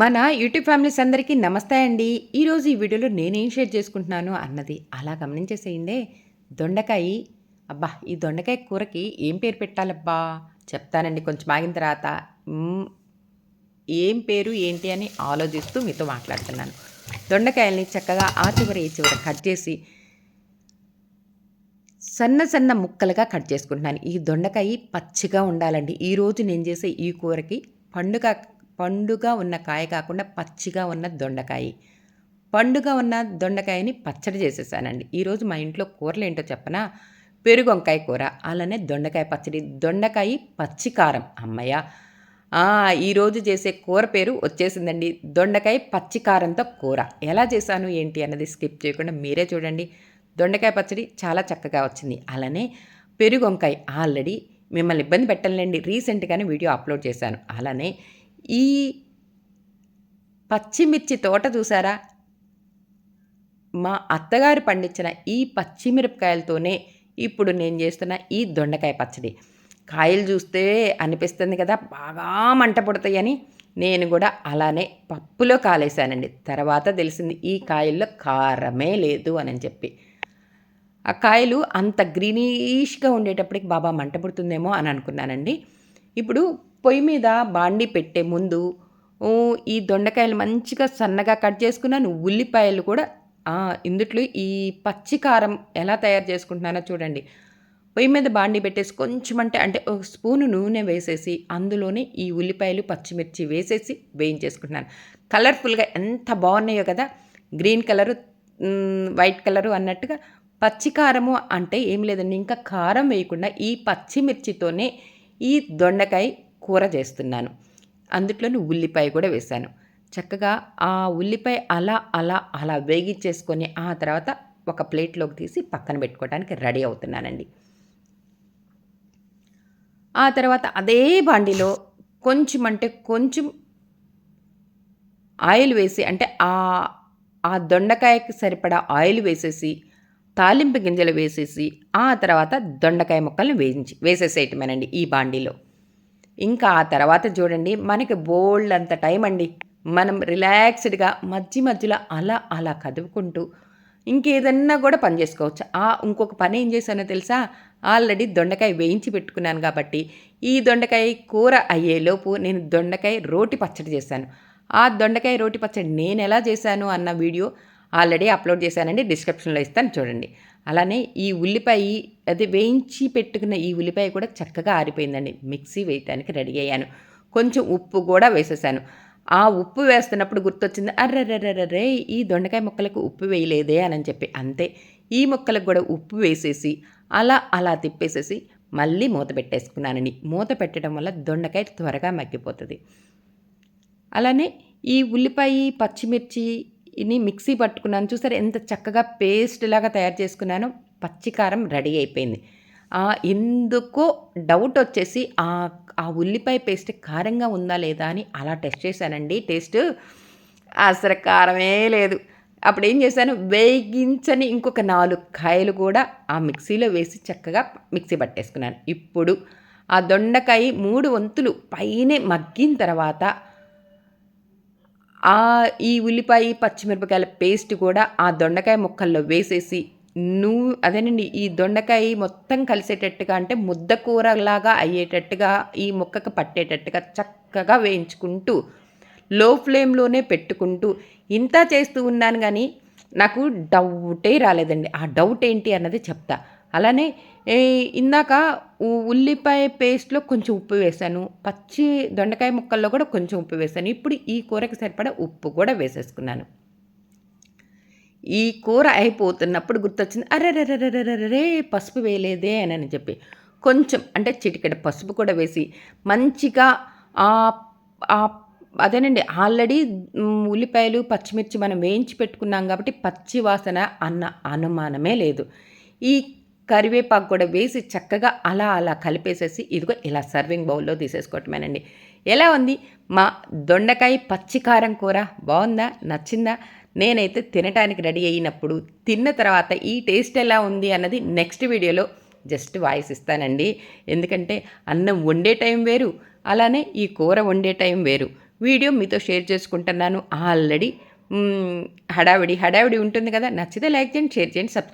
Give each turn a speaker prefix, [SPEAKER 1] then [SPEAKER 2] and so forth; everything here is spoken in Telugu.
[SPEAKER 1] మన యూట్యూబ్ ఫ్యామిలీస్ అందరికీ నమస్తే అండి. ఈరోజు ఈ వీడియోలో నేనేం షేర్ చేసుకుంటున్నాను అన్నది అలా గమనించేసేయండి. దొండకాయ అబ్బా ఈ దొండకాయ కూరకి ఏం పేరు పెట్టాలబ్బా? చెప్తానండి కొంచెం ఆగిన తర్వాత. ఏం పేరు ఏంటి అని ఆలోచిస్తూ మీతో మాట్లాడుతున్నాను. దొండకాయల్ని చక్కగా ఆ చివర ఈ చివర కట్ చేసి సన్న సన్న ముక్కలుగా కట్ చేసుకుంటున్నాను. ఈ దొండకాయ పచ్చిగా ఉండాలండి. ఈరోజు నేను చేసే ఈ కూరకి పండుగ పండుగా ఉన్న కాయ కాకుండా పచ్చిగా ఉన్న దొండకాయ. పండుగ ఉన్న దొండకాయని పచ్చడి చేసేసానండి. ఈరోజు మా ఇంట్లో కూరలు ఏంటో చెప్పనా? పెరుగు వంకాయ కూర అలానే దొండకాయ పచ్చడి దొండకాయ పచ్చికారం అమ్మయ్య! ఈరోజు చేసే కూర పేరు వచ్చేసిందండి దొండకాయ పచ్చికారంతో కూర. ఎలా చేశాను ఏంటి అన్నది స్కిప్ చేయకుండా మీరే చూడండి. దొండకాయ పచ్చడి చాలా చక్కగా వచ్చింది. అలానే పెరుగు వంకాయ ఆల్రెడీ మిమ్మల్ని ఇబ్బంది పెట్టలేండి. రీసెంట్గానే వీడియో అప్లోడ్ చేశాను. అలానే ఈ పచ్చిమిర్చి తోట చూసారా? మా అత్తగారు పండించిన ఈ పచ్చిమిరపకాయలతోనే ఇప్పుడు నేను చేస్తున్న ఈ దొండకాయ పచ్చడి. కాయలు చూస్తే అనిపిస్తుంది కదా బాగా మంట పుడతాయని. నేను కూడా అలానే పప్పులో కాలేశానండి. తర్వాత తెలిసింది ఈ కాయల్లో కారమే లేదు అని చెప్పి. ఆ కాయలు అంత గ్రీనిష్గా ఉండేటప్పటికి బాబా మంట పుడుతుందేమో అని అనుకున్నానండి. ఇప్పుడు పొయ్యి మీద బాండి పెట్టే ముందు ఈ దొండకాయలు మంచిగా సన్నగా కట్ చేసుకున్నాను. ఉల్లిపాయలు కూడా ఇందుట్లో ఈ పచ్చి కారం ఎలా తయారు చేసుకుంటున్నానో చూడండి. పొయ్యి మీద బాండి పెట్టేసి కొంచెం అంటే అంటే ఒక స్పూను నూనె వేసేసి అందులోనే ఈ ఉల్లిపాయలు పచ్చిమిర్చి వేసేసి వేయించేసుకుంటున్నాను. కలర్ఫుల్గా ఎంత బాగున్నాయో కదా! గ్రీన్ కలరు వైట్ కలరు అన్నట్టుగా. పచ్చి కారము అంటే ఏం లేదండి ఇంకా కారం వేయకుండా ఈ పచ్చిమిర్చితోనే ఈ దొండకాయ కూర చేస్తున్నాను. అందులోని ఉల్లిపాయ కూడా వేశాను. చక్కగా ఆ ఉల్లిపాయ అలా అలా అలా వేగించేసుకొని ఆ తర్వాత ఒక ప్లేట్లోకి తీసి పక్కన పెట్టుకోవడానికి రెడీ అవుతున్నానండి. ఆ తర్వాత అదే బాండిలో కొంచెం అంటే కొంచెం ఆయిల్ వేసి అంటే ఆ ఆ దొండకాయకి సరిపడా ఆయిల్ వేసేసి తాలింపు గింజలు వేసేసి ఆ తర్వాత దొండకాయ ముక్కల్ని వేయించి వేసేసేయటమేనండి ఈ బాండీలో. ఇంకా ఆ తర్వాత చూడండి మనకి బోల్డ్ అంత టైం అండి. మనం రిలాక్స్డ్గా మధ్య మధ్యలో అలా అలా కదుపుకుంటూ ఇంకేదన్నా కూడా పని చేసుకోవచ్చు. ఆ ఇంకొక పని ఏం చేశానో తెలుసా? ఆల్రెడీ దొండకాయ వేయించి పెట్టుకున్నాను కాబట్టి ఈ దొండకాయ కూర అయ్యేలోపు నేను దొండకాయ రోటి పచ్చడి చేశాను. ఆ దొండకాయ రోటి పచ్చడి నేను ఎలా చేశాను అన్న వీడియో ఆల్రెడీ అప్లోడ్ చేశానండి డిస్క్రిప్షన్లో ఇస్తాను చూడండి. అలానే ఈ ఉల్లిపాయ అది వేయించి పెట్టుకున్న ఈ ఉల్లిపాయ కూడా చక్కగా ఆరిపోయిందండి. మిక్సీ వేయటానికి రెడీ అయ్యాను. కొంచెం ఉప్పు కూడా వేసేసాను. ఆ ఉప్పు వేస్తున్నప్పుడు గుర్తొచ్చింది అర్రర్రర్రరే ఈ దొండకాయ ముక్కలకు ఉప్పు వేయలేదే అని చెప్పి. అంతే ఈ ముక్కలకు కూడా ఉప్పు వేసేసి అలా అలా తిప్పేసేసి మళ్ళీ మూత పెట్టేసుకున్నానండి. మూత పెట్టడం వల్ల దొండకాయ త్వరగా మగ్గిపోతుంది. అలానే ఈ ఉల్లిపాయ పచ్చిమిర్చి ఇని మిక్సీ పట్టుకున్నాను. చూసారు ఎంత చక్కగా పేస్ట్ లాగా తయారు చేసుకున్నాను. పచ్చికారం రెడీ అయిపోయింది. ఎందుకు ఎందుకో డౌట్ వచ్చేసి ఆ ఆ ఉల్లిపాయ పేస్ట్ కారంగా ఉందా లేదా అని అలా టెస్ట్ చేశానండి. టేస్ట్ అసలు కారమే లేదు. అప్పుడు ఏం చేశాను? వేగించని ఇంకొక నాలుగు కాయలు కూడా ఆ మిక్సీలో వేసి చక్కగా మిక్సీ పట్టేసుకున్నాను. ఇప్పుడు ఆ దొండకాయ మూడు వంతులు పైనే మగ్గిన తర్వాత ఆ ఈ ఉల్లిపాయ పచ్చిమిరపకాయల పేస్ట్ కూడా ఆ దొండకాయ ముక్కల్లో వేసేసి నువ్వు అదేనండి ఈ దొండకాయ మొత్తం కలిసేటట్టుగా అంటే ముద్ద కూరలాగా అయ్యేటట్టుగా ఈ ముక్కకు పట్టేటట్టుగా చక్కగా వేయించుకుంటూ లో ఫ్లేమ్లోనే పెట్టుకుంటూ ఇంత చేస్తూ ఉన్నాను కానీ నాకు డౌటే రాలేదండి. ఆ డౌట్ ఏంటి అన్నది చెప్తా. అలానే ఇందాక ఉల్లిపాయ పేస్ట్లో కొంచెం ఉప్పు వేశాను పచ్చి దొండకాయ ముక్కల్లో కూడా కొంచెం ఉప్పు వేశాను ఇప్పుడు ఈ కూరకి సరిపడా ఉప్పు కూడా వేసేసుకున్నాను. ఈ కూర అయిపోతున్నప్పుడు గుర్తొచ్చింది అరెరెరెరెరెరే పసుపు వేయలేదే అని అని చెప్పి. కొంచెం అంటే చిటికెడ పసుపు కూడా వేసి మంచిగా ఆ అదేనండి ఆల్రెడీ ఉల్లిపాయలు పచ్చిమిర్చి మనం వేయించి పెట్టుకున్నాం కాబట్టి పచ్చి వాసన అన్న అనుమానమే లేదు. ఈ కరివేపాకు కూడా వేసి చక్కగా అలా అలా కలిపేసేసి ఇదిగో ఇలా సర్వింగ్ బౌల్లో తీసేసుకోవటమేనండి. ఎలా ఉంది? మా దొండకాయ పచ్చికారం కూర బాగుందా? నచ్చిందా? నేనైతే తినటానికి రెడీ అయినప్పుడు తిన్న తర్వాత ఈ టేస్ట్ ఎలా ఉంది అన్నది నెక్స్ట్ వీడియోలో జస్ట్ వాయిస్ ఇస్తానండి. ఎందుకంటే అన్నం వండే టైం వేరు అలానే ఈ కూర వండే టైం వేరు. వీడియో మీతో షేర్ చేసుకుంటున్నాను. ఆల్రెడీ హడావిడి హడావిడి ఉంటుంది కదా నచ్చితే లైక్ చేయండి షేర్ చేయండి సబ్స్క్రైబ్